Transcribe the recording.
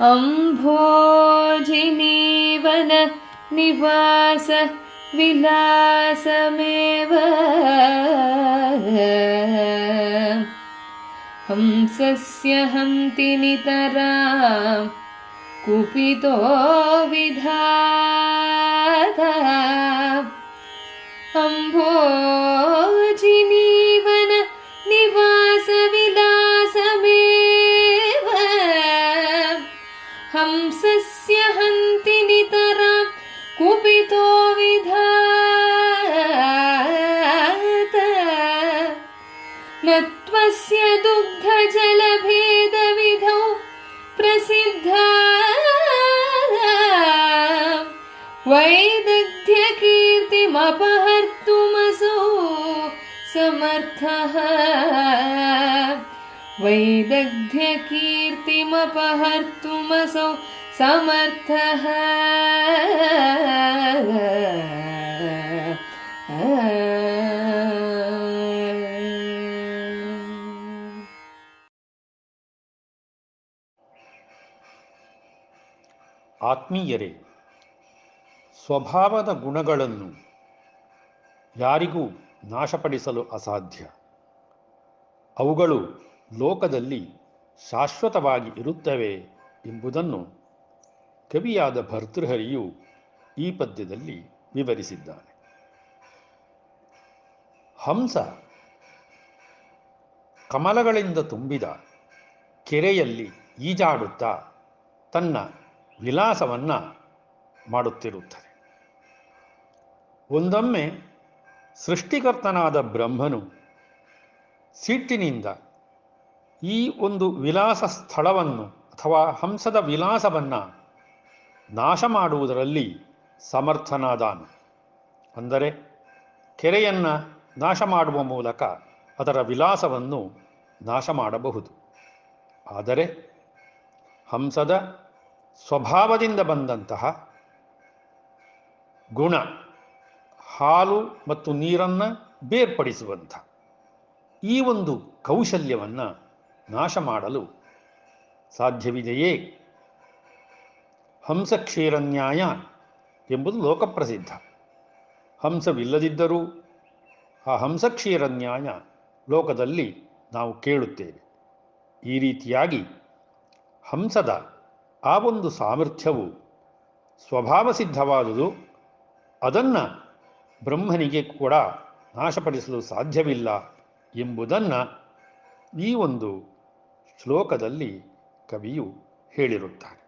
अम्भोजिनीवन निवास विलासमेव। हंसस्य हन्ति नितरां कुपितो विधाता त्वस्य दुग्धजलभेदविधौ प्रसिद्धा वैदग्ध्यकीर्तिमपहर्तुमसौ समर्थः। वैदग्ध्यकीर्तिमपहर्तुमसौ समर्थः ಆತ್ಮೀಯರೇ, ಸ್ವಭಾವದ ಗುಣಗಳನ್ನು ಯಾರಿಗೂ ನಾಶಪಡಿಸಲು ಅಸಾಧ್ಯ. ಅವುಗಳು ಲೋಕದಲ್ಲಿ ಶಾಶ್ವತವಾಗಿ ಇರುತ್ತವೆ ಎಂಬುದನ್ನು ಕವಿಯಾದ ಭರ್ತೃಹರಿಯು ಈ ಪದ್ಯದಲ್ಲಿ ವಿವರಿಸಿದ್ದಾನೆ. ಹಂಸ ಕಮಲಗಳಿಂದ ತುಂಬಿದ ಕೆರೆಯಲ್ಲಿ ಈಜಾಡುತ್ತಾ ತನ್ನ ವಿಲಾಸವನ್ನು ಮಾಡುತ್ತಿರುತ್ತದೆ. ಒಂದೊಮ್ಮೆ ಸೃಷ್ಟಿಕರ್ತನಾದ ಬ್ರಹ್ಮನು ಸಿಟ್ಟಿನಿಂದ ಈ ಒಂದು ವಿಲಾಸ ಸ್ಥಳವನ್ನು ಅಥವಾ ಹಂಸದ ವಿಲಾಸವನ್ನು ನಾಶ ಮಾಡುವುದರಲ್ಲಿ ಸಮರ್ಥನಾದಾನು. ಅಂದರೆ ಕೆರೆಯನ್ನು ನಾಶ ಮಾಡುವ ಮೂಲಕ ಅದರ ವಿಲಾಸವನ್ನು ನಾಶ ಮಾಡಬಹುದು. ಆದರೆ ಹಂಸದ ಸ್ವಭಾವದಿಂದ ಬಂದಂತಹ ಗುಣ, ಹಾಲು ಮತ್ತು ನೀರನ್ನು ಬೇರ್ಪಡಿಸುವಂಥ ಈ ಒಂದು ಕೌಶಲ್ಯವನ್ನು ನಾಶ ಮಾಡಲು ಸಾಧ್ಯವಿದೆಯೇ? ಹಂಸ ಕ್ಷೀರನ್ಯಾಯ ಎಂಬುದು ಲೋಕಪ್ರಸಿದ್ಧ. ಹಂಸವಿಲ್ಲದಿದ್ದರೂ ಆ ಹಂಸ ಕ್ಷೀರನ್ಯಾಯ ಲೋಕದಲ್ಲಿ ನಾವು ಕೇಳುತ್ತೇವೆ. ಈ ರೀತಿಯಾಗಿ ಹಂಸದ ಆ ಒಂದು ಸಾಮರ್ಥ್ಯವು ಸ್ವಭಾವ ಸಿದ್ಧವಾದುದು ಅದನ್ನು ಬ್ರಹ್ಮನಿಗೆ ಕೂಡ ನಾಶಪಡಿಸಲು ಸಾಧ್ಯವಿಲ್ಲ ಎಂಬುದನ್ನು ಈ ಒಂದು ಶ್ಲೋಕದಲ್ಲಿ ಕವಿಯು ಹೇಳಿರುತ್ತಾನೆ.